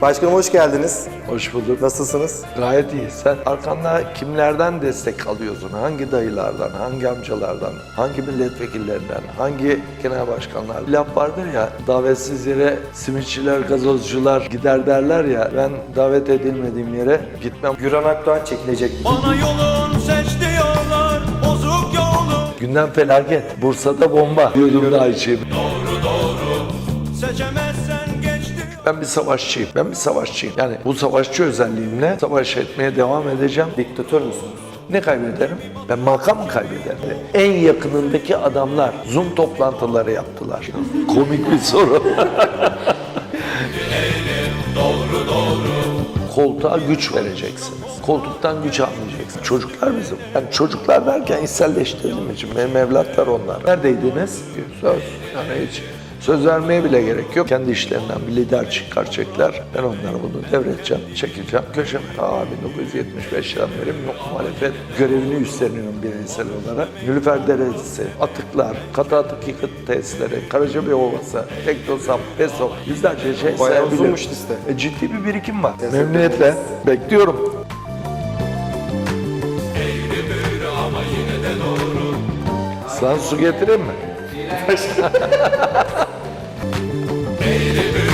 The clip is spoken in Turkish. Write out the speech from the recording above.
Başkanım hoş geldiniz. Hoş bulduk. Nasılsınız? Gayet iyi. Sen arkanda kimlerden destek alıyorsun? Hangi dayılardan, hangi amcalardan, hangi milletvekillerinden, hangi genel başkanlar? Bir laf vardır ya, davetsiz yere simitçiler, gazozcular gider derler ya. Ben davet edilmediğim yere gitmem. Güran Akdoğan çekilecek. Bana yolun seç diyorlar Bozuk yolu Gündem felaket. Bursa'da bomba. Diyordum daha içeyim. Seçemezsen geçti Ben bir savaşçıyım. Ben bir savaşçıyım. Yani bu savaşçı özelliğimle savaş etmeye devam edeceğim. Diktatör müsünüz? Ne kaybederim? Ben makam mı kaybederim? En yakınındaki adamlar Zoom toplantıları yaptılar. Komik bir soru. Koltuğa güç vereceksiniz. Koltuktan güç almayacaksınız. Çocuklar bizim. Yani çocuklar derken içselleştirdiğim için benim evlatlar onlar. Neredeydiniz? Söz. Yani hiç söz vermeye bile gerek yok. Kendi işlerinden bir lider çıkaracaklar. Ben onlara bunu devredeceğim, çekeceğim köşeme. Aa 1975'ten beri muhalefet görevini üstleniyorum bireysel olarak. Nilüfer Deresi, atıklar, katı atık yıkıt tesisleri, Karacabey Ovası, Teknosap, Besop, yüzlerce şey Bayağı sayabilirim. uzunmuş liste. E, ciddi bir birikim var. Memnuniyetle bekliyorum. Sana su getireyim mi? Baby.